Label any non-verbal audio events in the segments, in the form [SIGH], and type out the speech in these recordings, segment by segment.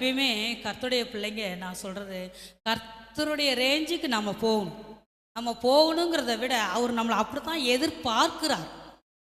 எப்பயுமே கர்த்தருடைய பிள்ளைங்க நான் சொல்கிறது கர்த்தருடைய ரேஞ்சுக்கு நம்ம போகணும். நம்ம போகணுங்கிறத விட அவர் நம்மளை அப்படி தான் எதிர்பார்க்கிறார்.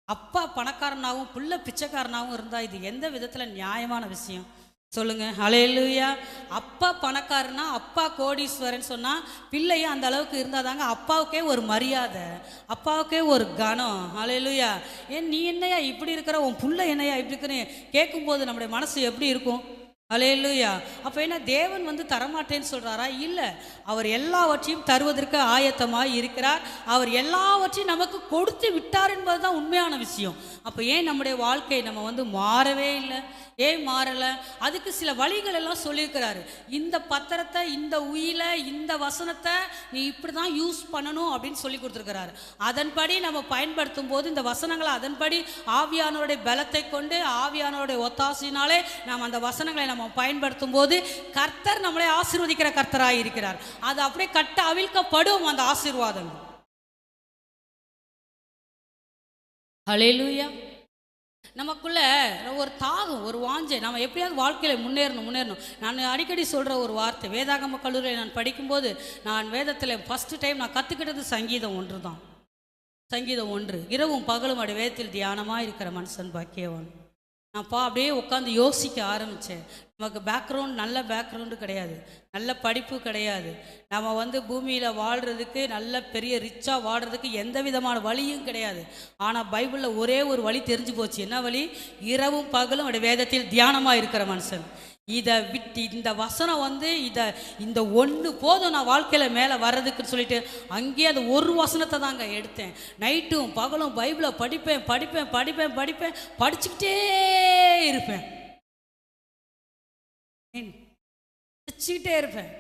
அப்பா பணக்காரனாகவும் பிள்ளை பிச்சைக்காரனாகவும் இருந்தால் இது எந்த விதத்தில் நியாயமான விஷயம்? சொல்லுங்க. அலையலுயா அப்பா பணக்காரனா அப்பா கோடீஸ்வரன் சொன்னா பிள்ளையும் அந்த அளவுக்கு இருந்தாதாங்க அப்பாவுக்கே ஒரு மரியாதை அப்பாவுக்கே ஒரு கனம். அலையலுயா ஏன் நீ என்னையா இப்படி இருக்கிற? உன் புள்ள என்னையா இப்படி இருக்கிற? கேட்கும்போது நம்முடைய மனசு எப்படி இருக்கும்? அலையலுயா அப்போ என்ன தேவன் வந்து தரமாட்டேன்னு சொல்கிறாரா இல்லை. அவர் எல்லாவற்றையும் தருவதற்கு ஆயத்தமாக இருக்கிறார். அவர் எல்லாவற்றையும் நமக்கு கொடுத்து விட்டார் என்பது தான் உண்மையான விஷயம். அப்போ ஏன் நம்முடைய வாழ்க்கை நம்ம வந்து மாறவே இல்லை? ஏன் மாறலை? அதுக்கு சில வழிகள் எல்லாம் சொல்லியிருக்கிறாரு. இந்த பத்திரத்தை இந்த உயில இந்த வசனத்தை நீ இப்படி தான் யூஸ் பண்ணணும் அப்படின்னு சொல்லி கொடுத்துருக்கிறாரு. அதன்படி நம்ம பயன்படுத்தும் போது இந்த வசனங்களை அதன்படி ஆவியானோருடைய பலத்தை கொண்டு ஆவியானோருடைய ஒத்தாசினாலே நாம் அந்த வசனங்களை நம்ம பயன்படுத்தும் போது கர்த்தர் நம்மளை ஆசீர்வதிக்கிற கர்த்தராக இருக்கிறார். அது அப்படியே கட்ட அவிழ்க்கப்படும் அந்த ஆசீர்வாதங்கள். ஹalleluya. நமக்குள்ள ஒரு தாகம் ஒரு வாஞ்சை. நம்ம எப்படியாவது வாழ்க்கையில் முன்னேறணும் முன்னேறணும். நான் அடிக்கடி சொல்கிற ஒரு வார்த்தை வேதாகம கல்லூரியில் நான் படிக்கும்போது நான் வேதத்தில் ஃபஸ்ட்டு டைம் நான் கற்றுக்கிட்டது சங்கீதம் ஒன்று தான் சங்கீதம் ஒன்று. இரவும் பகலும் அடி வேதத்தில் தியானமாக இருக்கிற மனுஷன் பாக்கியவான். நான் பா அப்படியே உட்காந்து யோசிக்க ஆரம்பித்தேன் நமக்கு பேக்ரவுண்ட் நல்ல பேக்ரவுண்டு கிடையாது. நல்ல படிப்பு கிடையாது. நம்ம வந்து பூமியில் வாழ்கிறதுக்கு நல்ல பெரிய ரிச்சாக வாழ்கிறதுக்கு எந்த விதமான வழியும் கிடையாது. ஆனால் பைபிளில் ஒரே ஒரு வழி தெரிஞ்சு போச்சு. என்ன வழி? இரவும் பகலும் அவருடைய வேதத்தில் தியானமாக இருக்கிற மனுஷன். இதை விட்டு இந்த வசனம் வந்து இதை இந்த ஒன்று போதும் நான் வாழ்க்கையில் மேலே வர்றதுக்குன்னு சொல்லிட்டு அங்கேயே அந்த ஒரு வசனத்தை தாங்க எடுத்தேன். நைட்டும் பகலும் பைபிளை படிப்பேன் படிப்பேன் படிப்பேன் படிப்பேன் படிச்சுக்கிட்டே இருப்பேன். ஏன்? படிச்சுக்கிட்டே இருப்பேன்.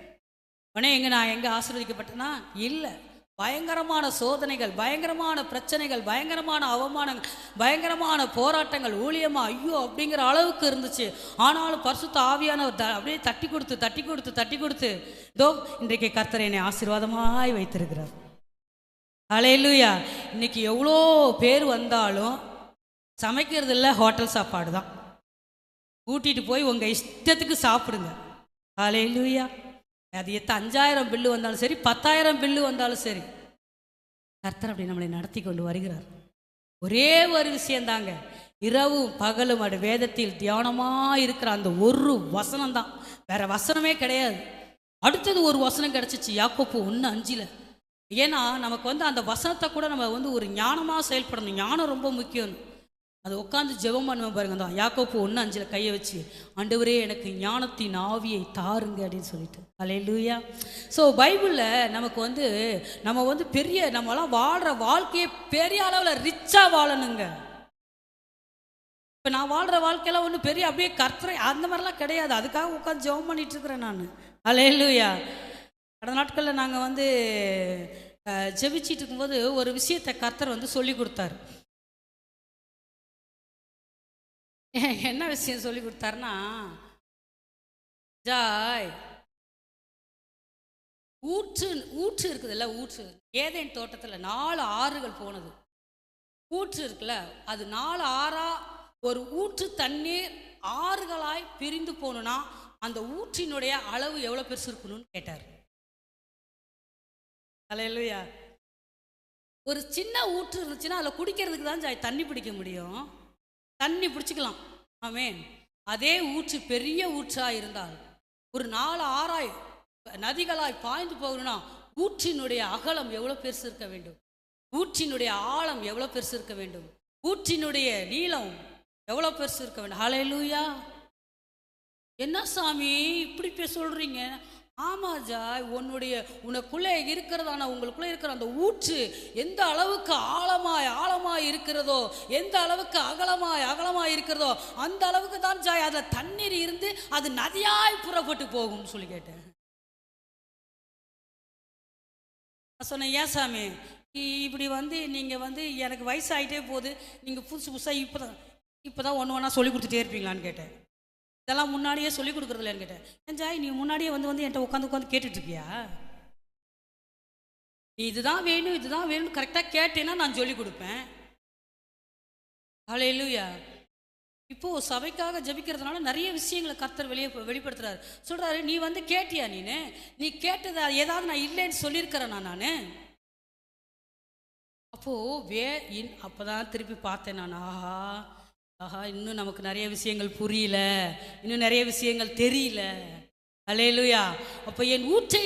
உடனே எங்கே நான் எங்கே ஆசீர்வதிக்கப்பட்டேன்னா இல்லை. பயங்கரமான சோதனைகள் பயங்கரமான பிரச்சனைகள் பயங்கரமான அவமானங்கள் பயங்கரமான போராட்டங்கள் ஊழியமா ஐயோ அப்படிங்கிற அளவுக்கு இருந்துச்சு. ஆனாலும் பரிசுத்த ஆவியானவர் த- அப்படியே தட்டி கொடுத்து தட்டி கொடுத்து தட்டி கொடுத்து தோ இன்றைக்கு கர்த்தர் என்னை ஆசீர்வாதமாய் வைத்திருக்கிறார். அலையிலுயா இன்னைக்கு எவ்வளோ பேர் வந்தாலும் சமைக்கிறது இல்லை ஹோட்டல் சாப்பாடு தான் கூட்டிகிட்டு போய் உங்கள் இஷ்டத்துக்கு சாப்பிடுங்க. அலையிலுயா அது எத்த அஞ்சாயிரம் பில்லு வந்தாலும் சரி பத்தாயிரம் பில்லு வந்தாலும் சரி. கர்த்தர் அப்படி நம்மளை நடத்தி கொண்டு வருகிறார். ஒரே ஒரு விஷயந்தாங்க இரவும் பகலும் அடு வேதத்தில் தியானமாக இருக்கிற அந்த ஒரு வசனம் தான் வேற வசனமே கிடையாது. அடுத்தது ஒரு வசனம் கிடைச்சிச்சு யாக்கோப்பு ஒன்று அஞ்சில். ஏன்னா நமக்கு வந்து அந்த வசனத்தை கூட நம்ம வந்து ஒரு ஞானமாக செயல்படணும். ஞானம் ரொம்ப முக்கியம் அது உட்காந்து ஜெபம் பண்ணுவேன் பாருங்க. அந்த யாக்கோப்பு ஒன்று அஞ்சில் கையை வச்சு ஆண்டவரே எனக்கு ஞானத்தின் ஆவியை தாருங்க அப்படின்னு சொல்லிட்டு. அலையிலூயா ஸோ பைபிளில் நமக்கு வந்து நம்ம வந்து பெரிய நம்மலாம் வாழ்கிற வாழ்க்கையை பெரிய அளவில் ரிச்சாக வாழணுங்க. இப்போ நான் வாழ்கிற வாழ்க்கையெல்லாம் ஒன்றும் பெரிய அப்படியே கர்த்தரை அந்த மாதிரிலாம் கிடையாது. அதுக்காக உட்காந்து ஜெபம் பண்ணிட்டு இருக்கிறேன் நான். அலையிலூயா கடந்த நாட்களில் நாங்கள் வந்து ஜெபிச்சிட்டு இருக்கும்போது ஒரு விஷயத்தை கர்த்தர் வந்து சொல்லி கொடுத்தாரு. [LAUGHS] என்ன விஷயம் சொல்லி கொடுத்தாருன்னா ஜாய் ஊற்று ஊற்று இருக்குதுல்ல ஊற்று. ஏதேன் தோட்டத்தில் நாலு ஆறுகள் போனது. ஊற்று இருக்குல்ல அது நாலு ஆறா ஒரு ஊற்று தண்ணீர் ஆறுகளாய் பிரிந்து போகணும்னா அந்த ஊற்றினுடைய அளவு எவ்வளோ பெருசு இருக்கணும்னு கேட்டார். அலையலுயா ஒரு சின்ன ஊற்று இருந்துச்சுன்னா அதில் குடிக்கிறதுக்கு தான் ஜாய் தண்ணி பிடிக்க முடியும். தண்ணி பிடிச்சிக்கலாம். ஆமேன். அதே ஊற்று பெரிய ஊற்றாக இருந்தால் ஒரு நாலு ஆறாய் நதிகளாய் பாய்ந்து போகணும்னா ஊற்றினுடைய அகலம் எவ்வளோ பெருசு இருக்க வேண்டும்? ஊற்றினுடைய ஆழம் எவ்வளோ பெருசு இருக்க வேண்டும்? ஊற்றினுடைய நீளம் எவ்வளோ பெருசு இருக்க வேண்டும்? ஹalleluya என்ன சாமி இப்படி போய் சொல்கிறீங்க ஆமா ஜாய் உன்னுடைய உனக்குள்ளே இருக்கிறதான உங்களுக்குள்ளே இருக்கிற அந்த ஊற்று எந்த அளவுக்கு ஆழமாய் ஆழமாய் இருக்கிறதோ எந்த அளவுக்கு அகலமாய் அகலமாய் இருக்கிறதோ அந்த அளவுக்கு தான் ஜாய் அதில் தண்ணீர் இருந்து அது நதியாய் புறப்பட்டு போகும்னு சொல்லி கேட்டேன். நான் சொன்னேன் ஏன் சாமி? இப்படி வந்து நீங்கள் வந்து எனக்கு வயசாயிட்டே போகுது. நீங்கள் புதுசு புதுசாக இப்போ தான் இப்போ தான் ஒன்று ஒன்றா சொல்லி கொடுத்துட்டே இருப்பீங்களான்னு கேட்டேன். இதெல்லாம் முன்னாடியே சொல்லி கொடுக்குறதுல என்கிட்ட. ஏன் ஜாய் நீ முன்னாடியே வந்து வந்து என்கிட்ட உட்காந்து உட்காந்து கேட்டுட்ருக்கியா நீ இதுதான் வேணும் இதுதான் வேணும்னு கரெக்டாக கேட்டேன்னா நான் சொல்லி கொடுப்பேன். ஹalleluya இப்போ சபைக்காக ஜெபிக்கிறதுனால நிறைய விஷயங்களை கர்த்தர் வெளியே வெளிப்படுத்துறாரு. சொல்கிறாரு நீ வந்து கேட்டியா நீனு? நீ கேட்டது ஏதாவது நான் இல்லைன்னு சொல்லியிருக்கிறேனா நான்? அப்போது வே இன் அப்பதான் திருப்பி பார்த்தேன் நான். ஆஹா. ஆஹா இன்னும் நமக்கு நிறைய விஷயங்கள் புரியல. இன்னும் நிறைய விஷயங்கள் தெரியல. அலையலுயா அப்போ என் ஊற்றை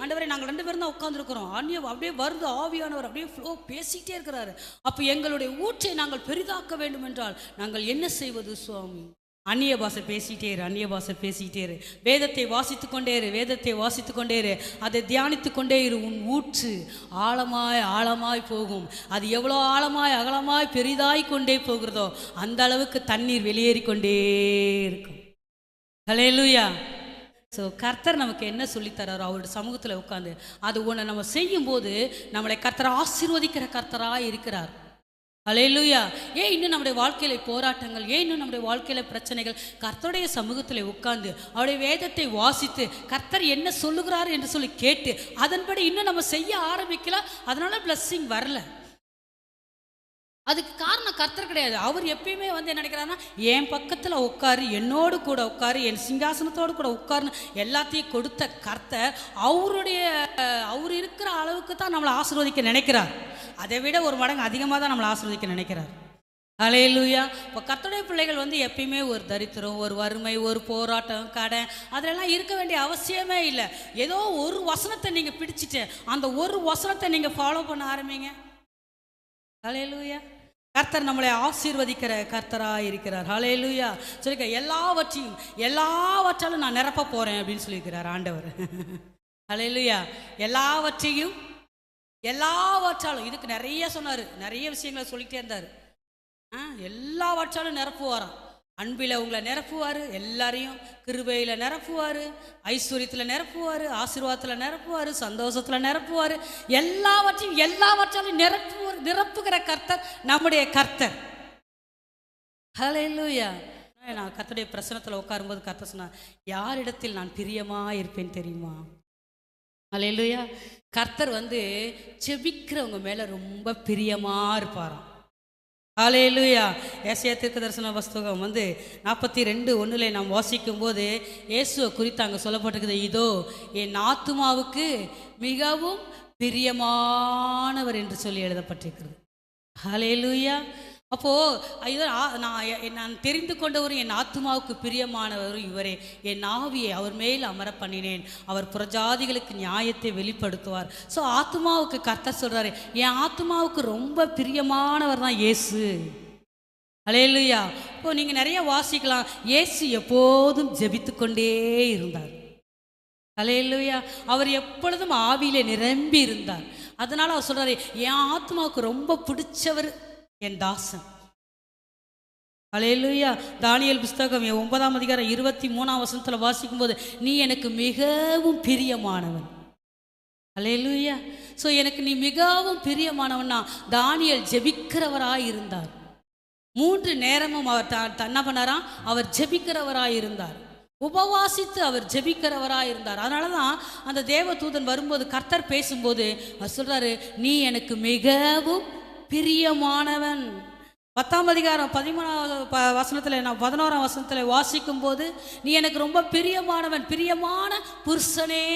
ஆண்டவரை நாங்கள் ரெண்டு பேரும் தான் உட்காந்துருக்குறோம் ஆன்ய அப்படியே வருது ஆவியானவர் அப்படியே ஃப்ளோ பேசிக்கிட்டே இருக்கிறாரு. அப்போ எங்களுடைய ஊற்றை நாங்கள் பெரிதாக்க வேண்டும் என்றால் நாங்கள் என்ன செய்வது சுவாமி? அந்நிய பாஷை பேசிக்கிட்டே இரு அந்நிய பாஷை பேசிக்கிட்டே இரு. வேதத்தை வாசித்து கொண்டே இரு வேதத்தை வாசித்து கொண்டே இரு. அதை தியானித்து கொண்டே இரு உன் ஊற்று ஆழமாய் ஆழமாய் போகும். அது எவ்வளோ ஆழமாய் அகலமாய் பெரிதாய் கொண்டே போகிறதோ அந்த அளவுக்கு தண்ணீர் வெளியேறி கொண்டே இருக்கும். ஹalleluya ஸோ கர்த்தர் நமக்கு என்ன சொல்லித்தராரோ அவருடைய சமூகத்தில் உட்காந்து அது ஒன்று நம்ம செய்யும்போது நம்மளை கர்த்தர் ஆசீர்வதிக்கிற கர்த்தராக இருக்கிறார். அலையலூயா ஏன் இன்னும் நம்முடைய வாழ்க்கையில போராட்டங்கள் ஏன் இன்னும் நம்முடைய வாழ்க்கையில பிரச்சனைகள்? கர்த்தருடைய சமூகத்தில் உட்கார்ந்து அவருடைய வேதத்தை வாசித்து கர்த்தர் என்ன சொல்லுகிறார் என்று சொல்லி கேட்டு அதன்படி இன்னும் நம்ம செய்ய ஆரம்பிக்கல அதனால பிளஸ்ஸிங் வரல. அதுக்கு காரணம் கர்த்தர் கிடையாது. அவர் எப்பயுமே வந்து என்ன நினைக்கிறாருன்னா என் பக்கத்தில் உட்காரு என்னோடு கூட உட்காரு என் சிங்காசனத்தோடு கூட உட்காருன்னு எல்லாத்தையும் கொடுத்த கர்த்தர் அவருடைய அவர் இருக்கிற அளவுக்கு தான் நம்மளை ஆசீர்வதிக்க நினைக்கிறார். அதை விட ஒரு மடங்கு அதிகமாக தான் நம்மளை ஆசிர்வதிக்க நினைக்கிறார். அலையலுயா இப்போ கர்த்தருடைய பிள்ளைகள் வந்து எப்பயுமே ஒரு தரித்திரம் ஒரு வறுமை ஒரு போராட்டம் கடன் அதிலெல்லாம் இருக்க வேண்டிய அவசியமே இல்லை. ஏதோ ஒரு வசனத்தை நீங்கள் பிடிச்சிட்டு அந்த ஒரு வசனத்தை நீங்கள் ஃபாலோ பண்ண ஆரம்பிங்க. ஹalleluya கர்த்தர் நம்மளை ஆசீர்வதிக்கிற கர்த்தராக இருக்கிறார் ஹalleluya சொல்லிக்க எல்லாவற்றையும் எல்லாவற்றாலும் நான் நிரப்ப போகிறேன் அப்படின்னு சொல்லியிருக்கிறார் ஆண்டவர். [LAUGHS] ஹalleluya எல்லாவற்றையும் எல்லாவற்றாலும் இதுக்கு நிறைய சொன்னார். நிறைய விஷயங்களை சொல்லிகிட்டே இருந்தார். ஆ எல்லாவற்றாலும் நிரப்புவாராம். அன்பில் உங்களை நிரப்புவார் எல்லாரையும் கிருபையில் நிரப்புவார் ஐஸ்வர்யத்தில் நிரப்புவார் ஆசீர்வாதத்தில் நிரப்புவார் சந்தோஷத்தில் நிரப்புவார். எல்லாவற்றையும் எல்லாவற்றாலும் நிரப்புவார் நிரப்புகிற கர்த்தர் நம்முடைய கர்த்தர். ஹalleluya நான் கர்த்தருடைய பிரசனத்தில் உட்காரும்போது கர்த்தர் சொன்னார் யாரிடத்தில் நான் பிரியமாக இருப்பேன் தெரியுமா? ஹalleluya கர்த்தர் வந்து செபிக்கிறவங்க மேலே ரொம்ப பிரியமாக இருப்பாராம். ஆலையிலுயா ஏசியா தீர்க்க தரிசன புஸ்தகம் வந்து நாற்பத்தி ரெண்டு ஒன்றில் நாம் வாசிக்கும் போது இயேசுவை குறித்து அங்கே சொல்லப்பட்டிருக்குது இதோ என் ஆத்துமாவுக்கு மிகவும் பிரியமானவர் என்று சொல்லி எழுதப்பட்டிருக்கிறது. ஹalleluya. அப்போது இவர் நான் நான் தெரிந்து கொண்டவரும் என் ஆத்துமாவுக்கு பிரியமானவரும் இவரே. என் ஆவியை அவர் மேல் அமர பண்ணினேன் அவர் புறஜாதிகளுக்கு நியாயத்தை வெளிப்படுத்துவார். ஸோ ஆத்துமாவுக்கு கர்த்தர் சொல்கிறாரு என் ஆத்துமாவுக்கு ரொம்ப பிரியமானவர் தான் இயேசு. அலையலுயா. இப்போ நீங்கள் நிறைய வாசிக்கலாம். இயேசு எப்போதும் ஜெபித்து கொண்டே இருந்தார். அலையலுயா. அவர் எப்பொழுதும் ஆவியிலே நிரம்பி இருந்தார். அதனால் அவர் சொல்கிறாரு என் ஆத்மாவுக்கு ரொம்ப பிடிச்சவர் என் தாசன். அலையலுயா தானியல் புஸ்தகம் ஒன்பதாம் அதிகாரம் இருபத்தி மூணாம் வசனத்தில் வாசிக்கும்போது நீ எனக்கு மிகவும் பிரியமானவன். அலையலுயா ஸோ எனக்கு நீ மிகவும் பிரியமானவன்னா தானியல் ஜெபிக்கிறவராக இருந்தார் மூன்று நேரமும் அவர் த- என்ன பண்ணாராம்? அவர் ஜெபிக்கிறவராக இருந்தார் உபவாசித்து அவர் ஜெபிக்கிறவராக இருந்தார் அதனால தான் அந்த தேவதூதன் வரும்போது கர்த்தர் பேசும்போது அவர் சொல்கிறாரு நீ எனக்கு மிகவும் பிரியமானவன். பத்தாம் அதிகாரம் பதிமூணாவது வசனத்தில் நான் பதினோராம் வசனத்தில் வாசிக்கும் போது நீ எனக்கு ரொம்ப பிரியமானவன் பிரியமான புருஷனே.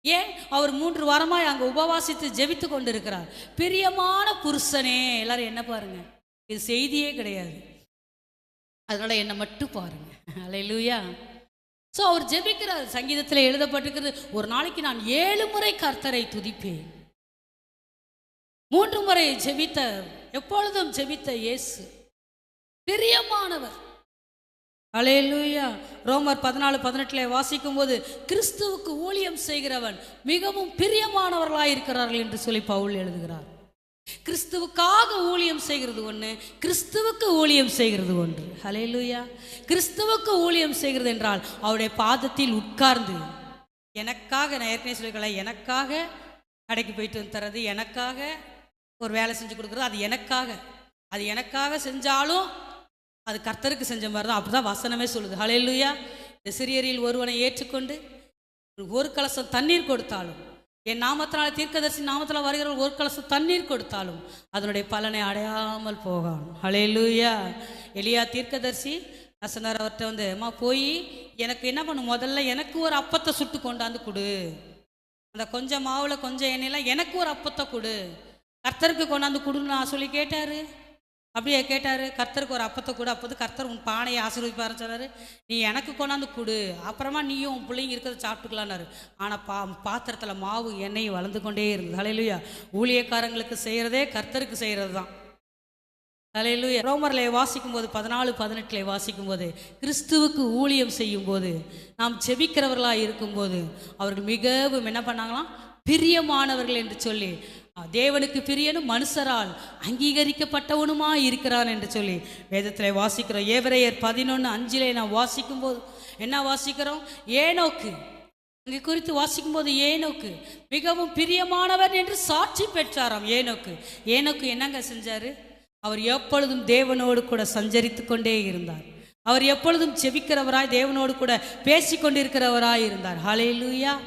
ஏன்? அவர் மூன்று வாரமாய் அங்கே உபவாசித்து ஜெபித்து கொண்டிருக்கிறார். பிரியமான புருஷனே. எல்லாரும் என்ன பாருங்க? இது செய்தியே கிடையாது. அதனால என்னை மட்டும் பாருங்க. அலையிலூயா ஸோ அவர் ஜெபிக்கிறார். சங்கீதத்தில் எழுதப்பட்டிருக்கிறது ஒரு நாளைக்கு நான் ஏழு முறை கர்த்தரை துதிப்பேன். மூன்று முறை ஜெபித்த எப்பொழுதும் ஜெபித்த இயேசு. பிரியமானவர். அலேலூயா ரோமர் பதினாலு பதினெட்டுல வாசிக்கும் போது கிறிஸ்துவுக்கு ஊழியம் செய்கிறவன் மிகவும் பிரியமானவர்களாயிருக்கிறார்கள் என்று சொல்லி பவுல் எழுதுகிறார். கிறிஸ்துவுக்காக ஊழியம் செய்கிறது ஒன்று கிறிஸ்துவுக்கு ஊழியம் செய்கிறது ஒன்று. ஹalleluya. கிறிஸ்துவுக்கு ஊழியம் செய்கிறது என்றால் அவருடைய பாதத்தில் உட்கார்ந்து எனக்காக நான் ஏற்கனவே சொல்லிக்கலாம் எனக்காக கடைக்கு போயிட்டு வந்து தர்றது எனக்காக ஒரு வேலை செஞ்சு கொடுக்குறது அது எனக்காக. அது எனக்காக செஞ்சாலும் அது கர்த்தருக்கு செஞ்ச மாதிரி தான். அப்படி தான் வசனமே சொல்லுது. ஹலையிலுயா இந்த சிறியரில் ஒருவனை ஏற்றுக்கொண்டு ஒரு கலசம் தண்ணீர் கொடுத்தாலும் என் நாமத்தினால தீர்க்கதரிசி நாமத்தில் வருகிற ஒரு கலசம் தண்ணீர் கொடுத்தாலும் அதனுடைய பலனை அடையாமல் போகணும் ஹலையிலுயா எளியா தீர்க்கதரிசி நசனார் அவர்கிட்ட வந்து அம்மா போய் எனக்கு என்ன பண்ணும்? முதல்ல எனக்கு ஒரு அப்பத்தை சுட்டு கொண்டாந்து கொடு. அந்த கொஞ்சம் மாவில் கொஞ்சம் எண்ணெயில் எனக்கு ஒரு அப்பத்தை கொடு. கர்த்தருக்கு கொண்டாந்து கொடுன்னு நான் சொல்லி கேட்டாரு. அப்படியே கேட்டாரு கர்த்தருக்கு ஒரு அப்பத்தை கொடு அப்போது கர்த்தர் உன் பானையை ஆசீர்வதிப்பாருன்னு சொன்னாரு. நீ எனக்கு கொண்டாந்து கொடு அப்புறமா நீயும் உன் பிள்ளைங்க இருக்கிறத சாப்பிட்டுக்கலான்னாரு. ஆனால் பா பாத்திரத்தில் மாவு எண்ணெய் வளர்ந்து கொண்டே இருந்தது. ஹalleluya. ஊழியக்காரங்களுக்கு செய்கிறதே கர்த்தருக்கு செய்கிறது தான் ஹalleluya. ரோமரில் வாசிக்கும்போது பதினாலு பதினெட்டில் வாசிக்கும்போது கிறிஸ்துவுக்கு ஊழியம் செய்யும் போது நாம் செபிக்கிறவர்களாக இருக்கும்போது அவர்கள் மிகவும் என்ன பண்ணாங்களாம்? பிரியமானவர்கள் என்று சொல்லி தேவனுக்கு பிரியனும் மனுஷரால் அங்கீகரிக்கப்பட்டவனுமா இருக்கிறான் என்று சொல்லி வேதத்தில் வாசிக்கிறோம். ஏவரையர் பதினொன்று அஞ்சிலே நாம் வாசிக்கும்போது என்ன வாசிக்கிறோம்? ஏனோக்கு. இங்கே குறித்து வாசிக்கும்போது ஏனோக்கு மிகவும் பிரியமானவர் என்று சாட்சி பெற்றாராம் ஏனோக்கு. ஏனோக்கு என்னங்க செஞ்சார்? அவர் எப்பொழுதும் தேவனோடு கூட சஞ்சரித்து கொண்டே இருந்தார். அவர் எப்பொழுதும் செபிக்கிறவராய் தேவனோடு கூட பேசி கொண்டிருக்கிறவராய் இருந்தார். ஹalleluya.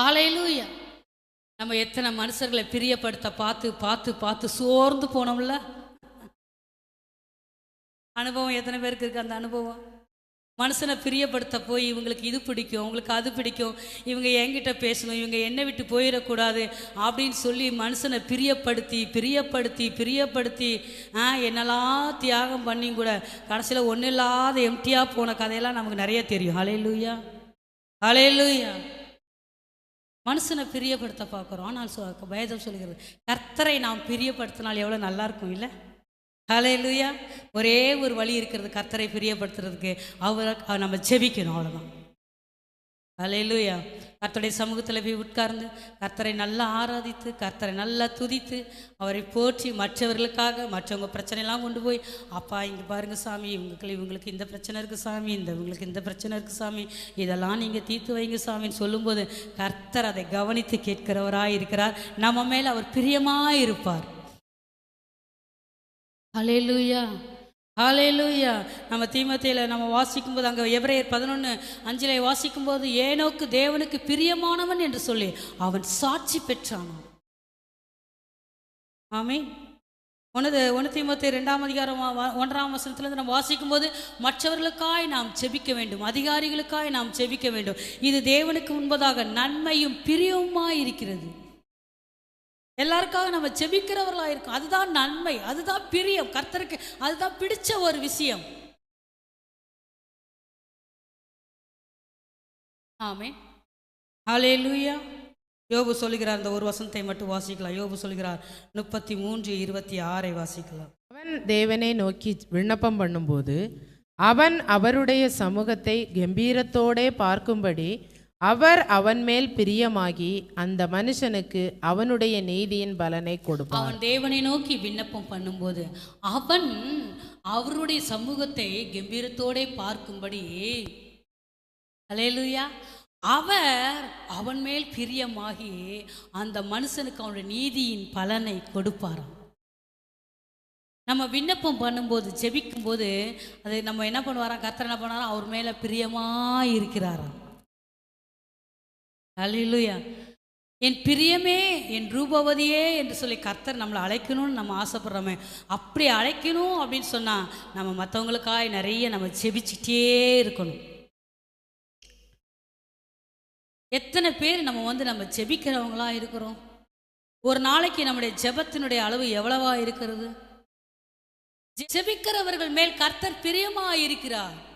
ஹalleluya. நம்ம எத்தனை மனுஷர்களை பிரியப்படுத்த பார்த்து பார்த்து பார்த்து சோர்ந்து போனோம்ல? அனுபவம் எத்தனை பேருக்கு இருக்கு அந்த அனுபவம்? மனுஷனை பிரியப்படுத்த போய் இவங்களுக்கு இது பிடிக்கும் அவங்களுக்கு அது பிடிக்கும் இவங்க என்கிட்ட பேசணும் இவங்க என்னை விட்டு போயிடக்கூடாது அப்படின்னு சொல்லி மனுஷனை பிரியப்படுத்தி பிரியப்படுத்தி பிரியப்படுத்தி ஆ என்னெல்லாம் தியாகம் பண்ணி கூட கடைசியில் ஒன்றும் இல்லாத எம்டியாக போன கதையெல்லாம் நமக்கு நிறைய தெரியும். அலையிலூயா அலையிலூயா மனுஷனை பிரியப்படுத்த பார்க்குறோம். ஆனால் சொ- வேதம் சொல்கிறது கர்த்தரை நாம் பிரியப்படுத்தினால் எவ்வளோ நல்லா இருக்கும் இல்லை? ஹலையிலுயா ஒரே ஒரு வழி இருக்கிறது கர்த்தரை பிரியப்படுத்துறதுக்கு. அவரை நம்ம ஜெபிக்கணும் அவ்வளோதான் அலையிலுயா. கர்த்தருடைய சமூகத்தில் போய் உட்கார்ந்து கர்த்தரை நல்லா ஆராதித்து கர்த்தரை நல்லா துதித்து அவரை போற்றி மற்றவர்களுக்காக மற்றவங்க பிரச்சனையெல்லாம் கொண்டு போய் அப்பா இங்கே பாருங்கள் சாமி இவங்களுக்கு இவங்களுக்கு இந்த பிரச்சனை இருக்குது சாமி இந்த இவங்களுக்கு இந்த பிரச்சனை இருக்குது சாமி இதெல்லாம் நீங்கள் தீர்த்து வைங்க சாமின்னு சொல்லும்போது கர்த்தர் அதை கவனித்து கேட்கிறவராக இருக்கிறார். நம்ம மேல் அவர் பிரியமாக இருப்பார். அலையிலுயா. ஹாலேலூயா நம்ம தீமத்தையில் நம்ம வாசிக்கும்போது அங்கே எபிரேயர் பதினொன்று அஞ்சிலே வாசிக்கும்போது ஏனோக்கு தேவனுக்கு பிரியமானவன் என்று சொல்லி அவன் சாட்சி பெற்றானான் ஆமே உனது ஒன்று தீமத்தை ரெண்டாம் அதிகாரம் ஒன்றாம் வசனத்திலிருந்து நம்ம வாசிக்கும்போது மற்றவர்களுக்காய் நாம் செபிக்க வேண்டும் அதிகாரிகளுக்காய் நாம் செபிக்க வேண்டும். இது தேவனுக்கு முன்பதாக நன்மையும் பிரியவுமாய் இருக்கிறது. எல்லாருக்காக நம்ம செபிக்கிறவர்களாக இருக்கோம். அதுதான் நன்மை. அதுதான் பிரியம். கர்த்தருக்கு அதுதான் பிடிச்ச ஒரு விஷயம். ஆமே ஹalleluya. யோபு சொல்லுகிறார். அந்த ஒரு வசனத்தை மட்டும் வாசிக்கலாம். யோபு சொல்லுகிறார். முப்பத்தி மூன்று இருபத்தி ஆறை வாசிக்கலாம். அவன் தேவனை நோக்கி விண்ணப்பம் பண்ணும்போது அவன் அவருடைய சமூகத்தை கம்பீரத்தோடே பார்க்கும்படி அவர் அவன் மேல் பிரியமாகி அந்த மனுஷனுக்கு அவனுடைய நீதியின் பலனை கொடுப்பார். அவன் தேவனை நோக்கி விண்ணப்பம் பண்ணும்போது அவன் அவருடைய சமூகத்தை கம்பீரத்தோடே பார்க்கும்படி அலையலுயா அவர் அவன் மேல் பிரியமாகி அந்த மனுஷனுக்கு அவனுடைய நீதியின் பலனை கொடுப்பாராம். நம்ம விண்ணப்பம் பண்ணும்போது ஜெபிக்கும்போது அது நம்ம என்ன பண்ணுவாராம்? கர்த்தர் என்ன பண்ணாராம் அவர் மேலே பிரியமாக இருக்கிறாராம். அல்லேலூயா என் பிரியமே என் ரூபவதியே என்று சொல்லி கர்த்தர் நம்மளை அழைக்கணும்னு நம்ம ஆசைப்படுறோமே. அப்படி அழைக்கணும் அப்படின்னு சொன்னால் நம்ம மற்றவங்களுக்காய் நிறைய நம்ம செபிச்சிட்டே இருக்கணும். எத்தனை பேர் நம்ம வந்து நம்ம ஜெபிக்கிறவங்களா இருக்கிறோம்? ஒரு நாளைக்கு நம்முடைய ஜெபத்தினுடைய அளவு எவ்வளவா இருக்கிறது? ஜெபிக்கிறவர்கள் மேல் கர்த்தர் பிரியமாக இருக்கிறார்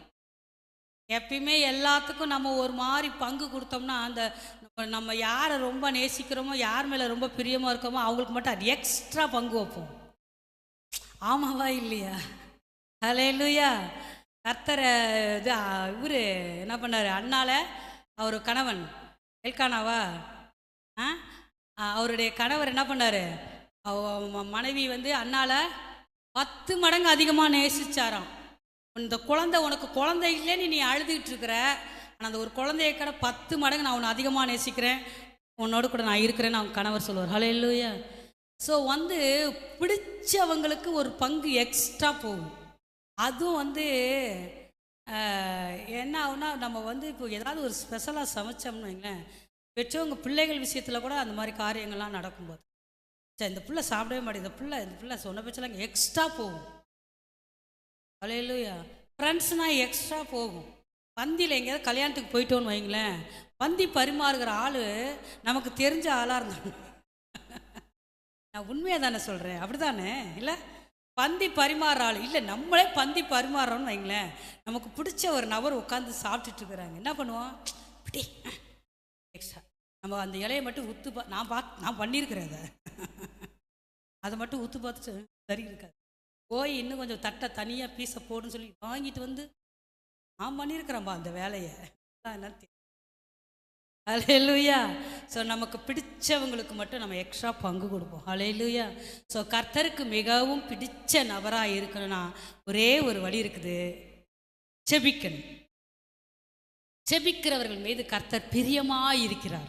எப்பயுமே எல்லாத்துக்கும் நம்ம ஒரு மாதிரி பங்கு கொடுத்தோம்னா அந்த நம்ம நம்ம யாரை ரொம்ப நேசிக்கிறோமோ யார் மேலே ரொம்ப பிரியமாக இருக்கோமோ அவங்களுக்கு மட்டும் அது எக்ஸ்ட்ரா பங்கு வைப்போம். ஆமாவா இல்லையா? ஹalleluya கர்த்தரை இது இவர் என்ன பண்ணார்? அண்ணால அவர் கணவன். எல்கானாவா? ஆ? ஆ, அவருடைய கணவர் என்ன பண்ணார்? மனைவி வந்து அண்ணால பத்து மடங்கு அதிகமாக நேசிச்சாராம். இந்த குழந்தை உனக்கு குழந்தை இல்லைன்னு நீ அழுதுகிட்டு இருக்கிற ஆனால் அந்த ஒரு குழந்தைய கடை பத்து மடங்கு நான் உன்னை அதிகமாக நேசிக்கிறேன். உன்னோட கூட நான் இருக்கிறேன்னு அவங்க கணவர் சொல்லுவார். ஹலோ இல்லையா ஸோ வந்து பிடிச்சவங்களுக்கு ஒரு பங்கு எக்ஸ்ட்ரா போகும். அதுவும் வந்து என்ன ஆகுனா நம்ம வந்து இப்போ ஏதாவது ஒரு ஸ்பெஷலாக சமைச்சோம்னு வைங்களேன் பெற்றவங்க பிள்ளைகள் விஷயத்தில் கூட அந்த மாதிரி காரியங்கள்லாம் நடக்கும்போது. சரி இந்த பிள்ளை சாப்பிடவே மாட்டேங்குது. இந்த பிள்ளை இந்த பிள்ளை சொன்ன பேச்செல்லாம் எக்ஸ்ட்ரா போகும். அலையிலுயா ஃப்ரெண்ட்ஸ்னால் எக்ஸ்ட்ரா போகும். பந்தியில் எங்கேயாவது கல்யாணத்துக்கு போயிட்டோன்னு வைங்களேன். பந்தி பரிமாறுகிற ஆள் நமக்கு தெரிஞ்ச ஆளாக இருந்தாங்க நான் உண்மையாக தானே சொல்கிறேன் அப்படி தானே இல்லை? பந்தி பரிமாறுற ஆள். இல்லை நம்மளே பந்தி பரிமாறுறோம்னு வைங்களேன். நமக்கு பிடிச்ச ஒரு நபர் உட்காந்து சாப்பிட்டுட்டு இருக்கிறாங்க. என்ன பண்ணுவோம்? இப்படி எக்ஸ்ட்ரா நம்ம அந்த இலையை மட்டும் உத்து பா நான் பார்த்து நான் பண்ணியிருக்கிறேன் அதை. அதை மட்டும் உத்து பார்த்துட்டு சரி இருக்காது. போய் இன்னும் கொஞ்சம் தட்டை தனியாக பீஸை போடுன்னு சொல்லி வாங்கிட்டு வந்து நான் பண்ணியிருக்கிறேன்பா அந்த வேலையை. அதான் என்னன்னு அலையலுயா ஸோ நமக்கு பிடிச்சவங்களுக்கு மட்டும் நம்ம எக்ஸ்ட்ரா பங்கு கொடுப்போம். அலையலுயா ஸோ கர்த்தருக்கு மிகவும் பிடிச்ச நபராக இருக்கணும்னா ஒரே ஒரு வழி இருக்குது. செபிக்கணும் செபிக்கிறவர்கள் மீது கர்த்தர் பிரியமாக இருக்கிறார்.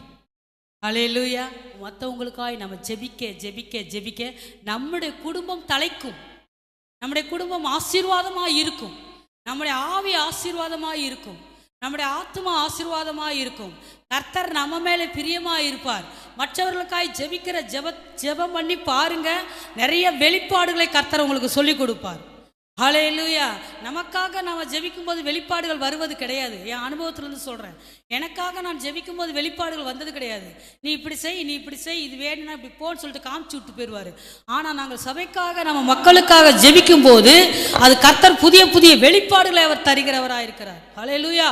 அலையலுயா மற்றவங்களுக்காய் நம்ம ஜெபிக்க ஜெபிக்க ஜெபிக்க நம்முடைய குடும்பம் தலைக்கும். நம்முடைய குடும்பம் ஆசீர்வாதமாக இருக்கும். நம்முடைய ஆவி ஆசீர்வாதமாக இருக்கும். நம்முடைய ஆத்மா ஆசீர்வாதமாக இருக்கும். கர்த்தர் நம்ம மேலே பிரியமாக இருப்பார். மற்றவர்களுக்காய் ஜெபிக்கிற ஜெப ஜெபம் பண்ணி பாருங்கள் நிறைய வெளிப்பாடுகளை கர்த்தர் உங்களுக்கு சொல்லிக் கொடுப்பார். ஹalleluya நமக்காக நாம் ஜெபிக்கும் போது வெளிப்பாடுகள் வருவது கிடையாது. என் அனுபவத்திலேருந்து சொல்கிறேன் எனக்காக நான் ஜெபிக்கும் போது வெளிப்பாடுகள் வந்தது கிடையாது. நீ இப்படி செய் நீ இப்படி செய் இது வேணும்னா இப்படி போன்னு சொல்லிட்டு காமிச்சு விட்டு போயிடுவார். ஆனால் நாங்கள் சபைக்காக நம்ம மக்களுக்காக ஜெபிக்கும் போது அது கர்த்தர் புதிய புதிய வெளிப்பாடுகளை அவர் தருகிறவராக இருக்கிறார். ஹalleluya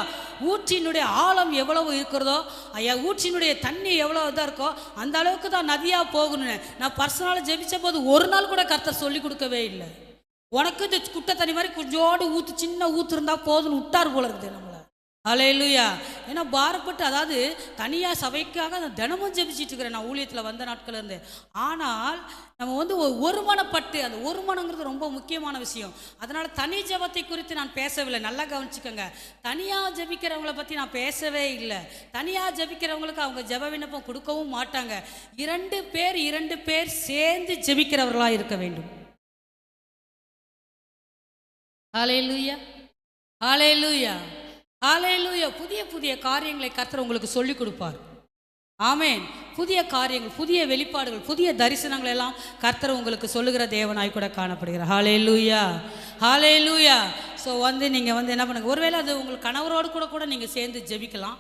ஊற்றினுடைய ஆழம் எவ்வளவு இருக்கிறதோ ஐயா ஊற்றினுடைய தண்ணி எவ்வளோ இதாக இருக்கோ அந்த அளவுக்கு தான் நதியாக போகணும்னு நான் பர்சனலாக ஜெபித்த போது ஒரு நாள் கூட கர்த்தர் சொல்லி கொடுக்கவே இல்லை. உனக்கு இந்த குட்டை தண்ணி மாதிரி கொஞ்சோடு ஊற்று சின்ன ஊற்று இருந்தால் போதும்னு விட்டார் போல இருக்குது நம்மளை. அலையிலுயா ஏன்னா பாரப்பட்டு அதாவது தனியாக சபைக்காக நான் தினமும் ஜெபிச்சிட்டு இருக்கிறேன் நான் ஊழியத்தில் வந்த நாட்கள் இருந்து. ஆனால் நம்ம வந்து ஒருமனப்பட்டு அந்த ஒருமனங்கிறது ரொம்ப முக்கியமான விஷயம். அதனால் தனி ஜெபத்தை குறித்து நான் பேசவில்லை. நல்லா கவனிச்சுக்கோங்க. தனியாக ஜெபிக்கிறவங்கள பற்றி நான் பேசவே இல்லை. தனியாக ஜெபிக்கிறவங்களுக்கு அவங்க ஜெப விண்ணப்பம் கொடுக்கவும் மாட்டாங்க. இரண்டு பேர் இரண்டு பேர் சேர்ந்து ஜெபிக்கிறவர்களாக இருக்க வேண்டும். ஹalleluya ஹalleluya ஹalleluya புதிய புதிய காரியங்களை கர்த்தர் உங்களுக்கு சொல்லிக் கொடுப்பார். ஆமேன் புதிய காரியங்கள் புதிய வெளிப்பாடுகள் புதிய தரிசனங்கள் எல்லாம் கர்த்தர் உங்களுக்கு சொல்லுகிற தேவனாய் கூட காணப்படுகிறார். ஹாலே லூயா ஸோ வந்து நீங்கள் வந்து என்ன பண்ணுங்க? ஒருவேளை அது உங்கள் கணவரோடு கூட கூட நீங்கள் சேர்ந்து ஜெபிக்கலாம்.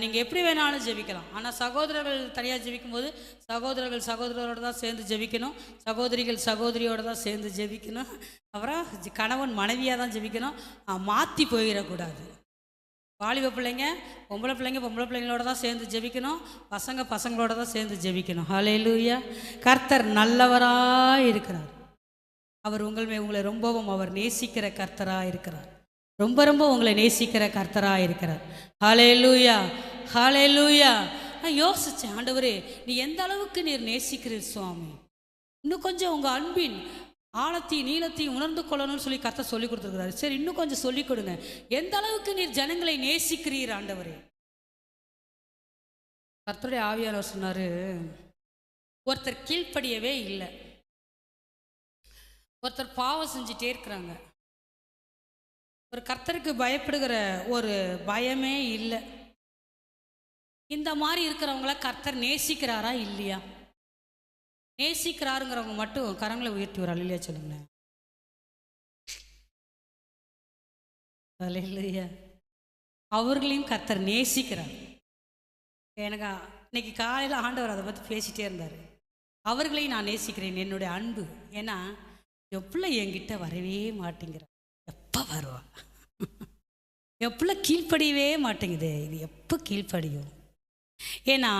நீங்கள் எப்படி வேணாலும் ஜெபிக்கலாம். ஆனால் சகோதரர்கள் தனியாக ஜெபிக்கும்போது சகோதரர்கள் சகோதரரோடு தான் சேர்ந்து ஜெபிக்கணும். சகோதரிகள் சகோதரியோடு தான் சேர்ந்து ஜெபிக்கணும். அப்புறம் கணவன் மனைவியாக தான் ஜெபிக்கணும். மாற்றி போயிடக்கூடாது. வாலிப பிள்ளைங்க பொம்பளை பிள்ளைங்க பொம்பளை பிள்ளைங்களோட தான் சேர்ந்து ஜெபிக்கணும். பசங்க பசங்களோட தான் சேர்ந்து ஜெபிக்கணும். ஹalleluya கர்த்தர் நல்லவராக இருக்கிறார். அவர் உங்கள் உங்களை ரொம்பவும் அவர் நேசிக்கிற கர்த்தராக இருக்கிறார். ரொம்ப ரொம்ப உங்களை நேசிக்கிற கர்த்தராக இருக்கிறார். ஹாலே லூயா ஹாலே லூயா நான் யோசித்தேன் ஆண்டவரே நீ எந்த அளவுக்கு நீர் நேசிக்கிறீர் சுவாமி? இன்னும் கொஞ்சம் உங்கள் அன்பின் ஆழத்தையும் நீளத்தையும் உணர்ந்து கொள்ளணும்னு சொல்லி கர்த்தர் சொல்லி கொடுத்துருக்கிறாரு. சரி இன்னும் கொஞ்சம் சொல்லிக் கொடுங்க. எந்த அளவுக்கு நீர் ஜனங்களை நேசிக்கிறீர் ஆண்டவரே? கர்த்தருடைய ஆவியாளர் சொன்னாரு ஒருத்தர் கீழ்ப்படியவே இல்லை. ஒருத்தர் பாவம் செஞ்சுட்டே இருக்கிறாங்க. ஒரு கர்த்தருக்கு பயப்படுகிற ஒரு பயமே இல்லை. இந்த மாதிரி இருக்கிறவங்கள கர்த்தர் நேசிக்கிறாரா இல்லையா? நேசிக்கிறாருங்கிறவங்க மட்டும் கரங்களை உயர்த்தி ஒரு இல்லையா சொல்லுங்களேன். இல்லையா அவர்களையும் கர்த்தர் நேசிக்கிறார். எனக்கு இன்னைக்கு காலையில் ஆண்டவர் அதை பற்றி பேசிட்டே இருந்தார். அவர்களையும் நான் நேசிக்கிறேன். என்னுடைய அன்பு. ஏன்னா எவ்வளோ என்கிட்ட வரவே மாட்டேங்கிறா எப்போ வருவா? எப்பெல்லாம் கீழ்ப்படியவே மாட்டேங்குதே. இது எப்போ கீழ்ப்படியும்? ஏன்னா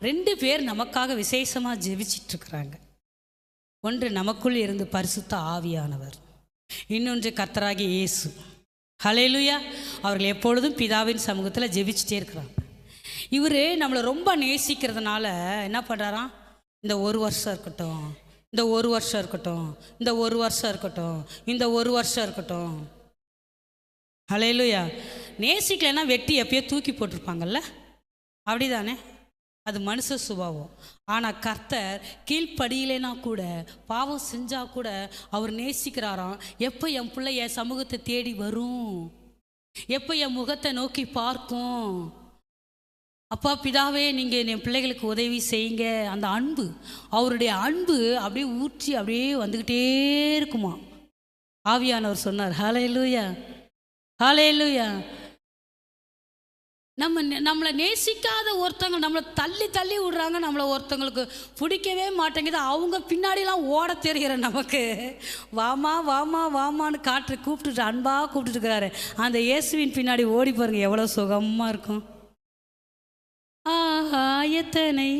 ரெண்டு பேர் நமக்காக விசேஷமாக ஜெபிச்சிட்ருக்குறாங்க. ஒன்று நமக்குள் இருந்து பரிசுத்த ஆவியானவர். இன்னொன்று கர்த்தராகிய இயேசு. ஹலேலுயா அவர்கள் எப்பொழுதும் பிதாவின் சமூகத்தில் ஜெபிச்சிட்டே இருக்கிறாங்க. இவர் நம்மளை ரொம்ப நேசிக்கிறதுனால என்ன பண்ணுறாராம் இந்த ஒரு வருஷம் இருக்கட்டும் இந்த ஒரு வருஷம் இருக்கட்டும் இந்த ஒரு வருஷம் இருக்கட்டும் இந்த ஒரு வருஷம் இருக்கட்டும். ஹalleluya. நேசிக்கலைன்னா வெட்டி எப்பயோ தூக்கி போட்டிருப்பாங்கல்ல? அப்படிதானே? அது மனுஷ சுபாவம். ஆனால் கர்த்தர் கீழ்ப்படியிலேனா கூட பாவம் செஞ்சால் கூட அவர் நேசிக்கிறாராம். எப்போ என் பிள்ளை என் சமூகத்தை தேடி வரும்? எப்போ என் முகத்தை நோக்கி பார்க்கும்? அப்பா பிதாவே நீங்கள் என் பிள்ளைகளுக்கு உதவி செய்யுங்க. அந்த அன்பு அவருடைய அன்பு அப்படியே ஊற்றி அப்படியே வந்துக்கிட்டே இருக்குமா? ஆவியானவர் சொன்னார் ஹாலே லூயா ஹாலே லூயா நம்ம நம்மளை நேசிக்காத ஒருத்தவங்க நம்மளை தள்ளி தள்ளி விடுறாங்க நம்மளை ஒருத்தவங்களுக்கு பிடிக்கவே மாட்டேங்குது. அவங்க பின்னாடிலாம் ஓட தெரிகிற நமக்கு. வாமா வாமா வாமான்னு காற்று கூப்பிட்டுட்டு அன்பாக கூப்பிட்டுட்டு இருக்கிறாரு. அந்த இயேசுவின் பின்னாடி ஓடி பாருங்க எவ்வளோ சுகமாக இருக்கும். ஆஹா எத்தனை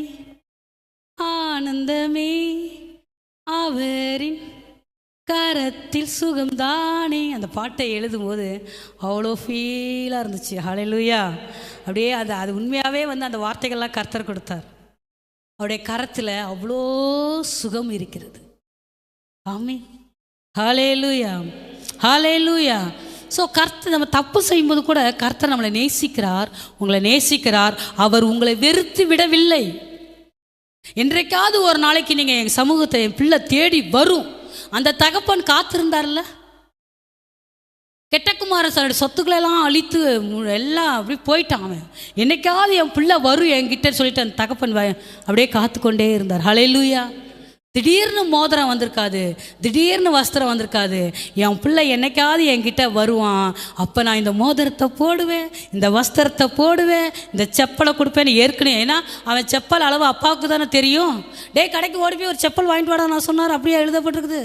ஆனந்தமே. அவரின் கரத்தில் சுகம்தானே. அந்த பாட்டை எழுதும்போது அவ்வளோ ஃபீலாக இருந்துச்சு. ஹalleluya அப்படியே அது அது உண்மையாகவே வந்து அந்த வார்த்தைகள்லாம் கர்த்தர் கொடுத்தார். அவருடைய கரத்தில் அவ்வளோ சுகம் இருக்கிறது. ஆமே ஹalleluya ஹalleluya ஸோ கர்த்தர் நம்ம தப்பு செய்யும்போது கூட கர்த்தர் நம்மளை நேசிக்கிறார் உங்களை நேசிக்கிறார். அவர் உங்களை வெறுத்து விடவில்லை. என்றைக்காவது ஒரு நாளைக்கு நீங்கள் எங்கள் சமூகத்தை என் பிள்ளை தேடி வரும். அந்த தகப்பன் காத்திருந்தார்ல? கெட்டகுமாரன் சாரோட சொத்துக்களை எல்லாம் அழித்து மு- எல்லாம் அப்படி போயிட்டான் அவன். என்னைக்காவது என் பிள்ளை வரும் என்கிட்ட சொல்லிட்டு அந்த தகப்பன் அப்படியே காத்து கொண்டே இருந்தார். லூயா திடீர்னு மோதிரம் வந்திருக்காது திடீர்னு வஸ்திரம் வந்திருக்காது. என் பிள்ளை என்னைக்காவது என்கிட்ட வருவான். அப்போ நான் இந்த மோதிரத்தை போடுவேன் இந்த வஸ்திரத்தை போடுவேன் இந்த செப்பலை கொடுப்பேன்னு ஏற்கனவே. ஏன்னா அவன் செப்பல் அளவு அப்பாவுக்கு தானே தெரியும். டேய் கடைக்கு ஓடி போய் ஒரு செப்பல் வாங்கிட்டு வாடா நான் சொன்னார் அப்படியே எழுதப்பட்டிருக்குது.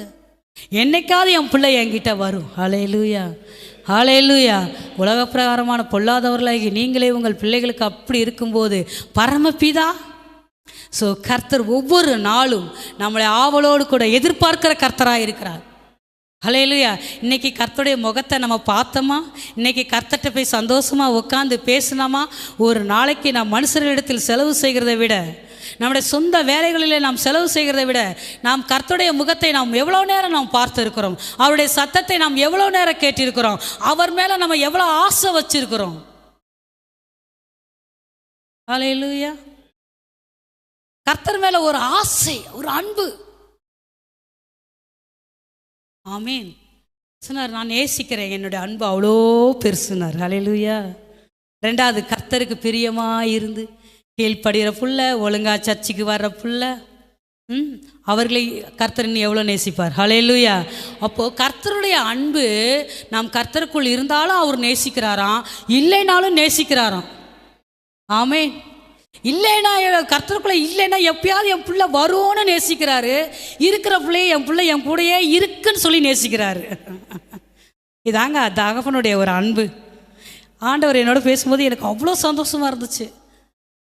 என்னைக்காவது என் பிள்ளை என்கிட்ட வரும். ஹalleluya லூயா உலக பிரகாரமான பொல்லாதவர்களாகி நீங்களே உங்கள் பிள்ளைகளுக்கு அப்படி இருக்கும்போது பரமபிதா ஸோ கர்த்தர் ஒவ்வொரு நாளும் நம்மளை ஆவலோடு கூட எதிர்பார்க்கிற கர்த்தராக இருக்கிறார். ஹலையிலையா இன்னைக்கு கர்த்தருடைய முகத்தை நம்ம பார்த்தோமா? இன்னைக்கு கர்த்தர்கிட்ட போய் சந்தோஷமாக உட்காந்து பேசினோமா ஒரு நாளைக்கு நாம் மனுஷர்களிடத்தில் செலவு செய்கிறத விட நம்முடைய சொந்த வேலைகளில் நாம் செலவு செய்கிறத விட நாம் கர்த்தருடைய முகத்தை நாம் எவ்வளோ நேரம் நாம் பார்த்துருக்கிறோம்? அவருடைய சத்தத்தை நாம் எவ்வளோ நேரம் கேட்டிருக்கிறோம்? அவர் மேலே நம்ம எவ்வளோ ஆசை வச்சிருக்கிறோம்? ஹலையிலுயா கர்த்தர் மேலே ஒரு ஆசை ஒரு அன்பு. ஆமீன். சொன்னார் நான் நேசிக்கிறேன். என்னுடைய அன்பு அவ்வளோ பெருசுனார் ஹalleluya. ரெண்டாவது கர்த்தருக்கு பிரியமாக இருந்து கீழ்ப்படுகிற புள்ள ஒழுங்கா சர்ச்சுக்கு வர்ற புள்ள. ம் அவர்களை கர்த்தர் நீ எவ்வளோ நேசிப்பார்? ஹalleluya. அப்போது கர்த்தருடைய அன்பு நாம் கர்த்தருக்குள் இருந்தாலும் அவர் நேசிக்கிறாராம் இல்லைனாலும் நேசிக்கிறாராம். ஆமே இல்லைன்னா என் கர்த்தருக்குள்ள இல்லைன்னா எப்பயாவது என் பிள்ளை வரும்னு நேசிக்கிறாரு. இருக்கிற பிள்ளைய என் பிள்ளை என் கூடயே இருக்குன்னு சொல்லி நேசிக்கிறாரு. இதாங்க தகப்பனுடைய ஒரு அன்பு. ஆண்டவர் என்னோட பேசும்போது எனக்கு அவ்வளோ சந்தோஷமா இருந்துச்சு.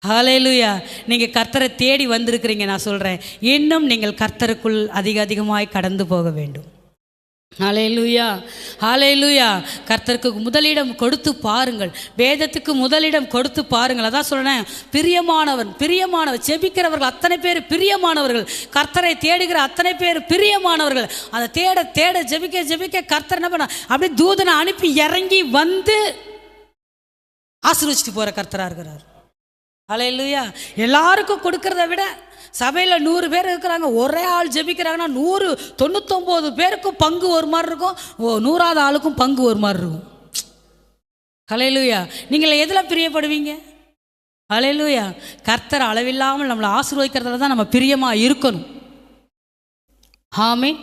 ஹalleluya. நீங்கள் கர்த்தரை தேடி வந்திருக்கிறீங்க நான் சொல்கிறேன் இன்னும் நீங்கள் கர்த்தருக்குள் அதிக அதிகமாய் கடந்து போக வேண்டும். அலையலூயா அலையலூயா கர்த்தருக்கு முதலிடம் கொடுத்து பாருங்கள். வேதத்துக்கு முதலிடம் கொடுத்து பாருங்கள். அதான் சொல்கிறேன் பிரியமானவன் பிரியமானவர் ஜெபிக்கிறவர்கள் அத்தனை பேர் பிரியமானவர்கள். கர்த்தரை தேடுகிற அத்தனை பேர் பிரியமானவர்கள். அதை தேட தேட ஜெபிக்க ஜெபிக்க கர்த்தர் என்ன பண்ண அப்படியே தூதனை அனுப்பி இறங்கி வந்து ஆசீர்வச்சிட்டு போகிற கர்த்தராக இருக்கிறார். அலையலூயா எல்லாருக்கும் கொடுக்கறத விட சபையில் நூறு பேர் இருக்கிறாங்க. ஒரே ஆள் ஜெபிக்கிறாங்கன்னா நூறு தொண்ணூத்தொம்பது பேருக்கும் பங்கு ஒரு மாதிரி இருக்கும். ஓ நூறாவது ஆளுக்கும் பங்கு ஒரு மாதிரி இருக்கும். ஹalleluya. நீங்கள் எதில் பிரியப்படுவீங்க? ஹalleluya. கர்த்தர் அளவில்லாமல் நம்மளை ஆசீர்வதிக்கிறதுல தான் நம்ம பிரியமாக இருக்கணும். ஆமே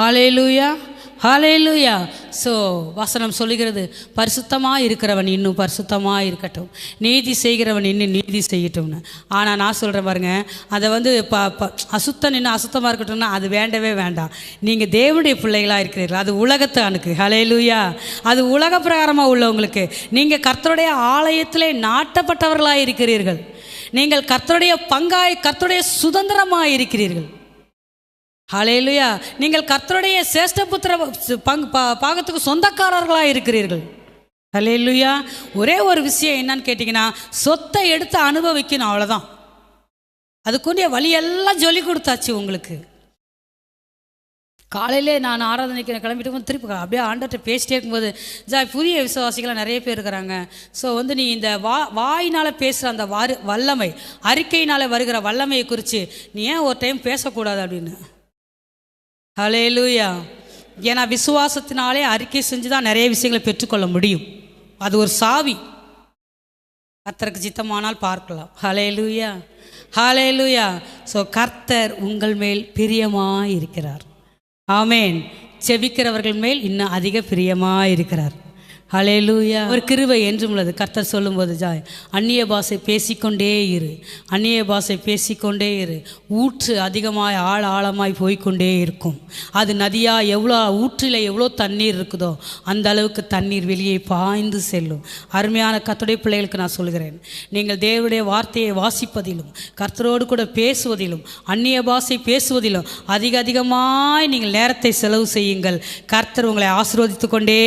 ஹalleluya. ஹalleluya ஸோ வசனம் சொல்லுகிறது பரிசுத்தமாக இருக்கிறவன் இன்னும் பரிசுத்தமாக இருக்கட்டும். நீதி செய்கிறவன் இன்னும் நீதி செய்யட்டும்னு. ஆனால் நான் சொல்கிறேன் பாருங்க அதை வந்து ப ப அசுத்தம் இன்னும் அசுத்தமாக இருக்கட்டும்னா அது வேண்டவே வேண்டாம். நீங்கள் தேவனுடைய பிள்ளைகளாக இருக்கிறீர்கள். அது உலகத்தை அணுக்கு ஹalleluya அது உலக பிரகாரமாக உள்ளவங்களுக்கு நீங்கள் கர்த்தருடைய ஆலயத்திலே நாட்டப்பட்டவர்களாக இருக்கிறீர்கள். நீங்கள் கர்த்தருடைய பங்காய் கர்த்தருடைய சுதந்திரமாக இருக்கிறீர்கள். ஹலேலுயா நீங்கள் கர்த்தருடைய சேஷ்டபுத்திர பங்கு பா- பாகத்துக்கு சொந்தக்காரர்களாக இருக்கிறீர்கள். ஹலேலுயா ஒரே ஒரு விஷயம் என்னன்னு கேட்டிங்கன்னா சொத்தை எடுத்து அனுபவிக்கணும் அவ்வளோதான் அதுக்குரிய வழியெல்லாம் சொல்லி கொடுத்தாச்சு உங்களுக்கு. காலையிலே நான் ஆராதனைக்கு கிளம்பிட்டு போது திருப்பி அப்படியே ஆண்டர்கிட்ட பேசிட்டே இருக்கும்போது ஜா புதிய விசுவாசிகளாக நிறைய பேர் இருக்கிறாங்க. ஸோ வந்து நீ இந்த வா வாயினால் பேசுகிற அந்த வாரு வல்லமை அறிக்கையினால் வருகிற வல்லமையை குறித்து நீ ஏன் ஒரு டைம் பேசக்கூடாது? அப்படின்னு. ஹalleluya ஏன்னா விசுவாசத்தினாலே அறிக்கை செஞ்சு தான் நிறைய விஷயங்களை பெற்றுக்கொள்ள முடியும். அது ஒரு சாவி. கர்த்தருக்கு சித்தமானால் பார்க்கலாம். ஹலே லூயா ஹலே லூயா ஸோ கர்த்தர் உங்கள் மேல் பிரியமாக இருக்கிறார் ஆமேன் செபிக்கிறவர்கள் மேல் இன்னும் அதிக பிரியமாக இருக்கிறார் ஹalleluya ஒரு கிருவை என்றும் உள்ளது. கர்த்தர் சொல்லும்போது ஜாய் அந்நிய பாஷை பேசிக்கொண்டே இரு. அந்நிய பாஷை பேசிக்கொண்டே இரு. ஊற்று அதிகமாய் ஆழ ஆழமாய் போய்க்கொண்டே இருக்கும். அது நதியாக எவ்வளோ ஊற்றில் எவ்வளோ தண்ணீர் இருக்குதோ அந்த அளவுக்கு தண்ணீர் வெளியே பாய்ந்து செல்லும். அருமையான கத்துடைய பிள்ளைகளுக்கு நான் சொல்கிறேன் நீங்கள் தேவனுடைய வார்த்தையை வாசிப்பதிலும் கர்த்தரோடு கூட பேசுவதிலும் அந்நிய பாஷை பேசுவதிலும் அதிக அதிகமாய் நீங்கள் நேரத்தை செலவு செய்யுங்கள். கர்த்தர் உங்களை ஆசிர்வதித்து கொண்டே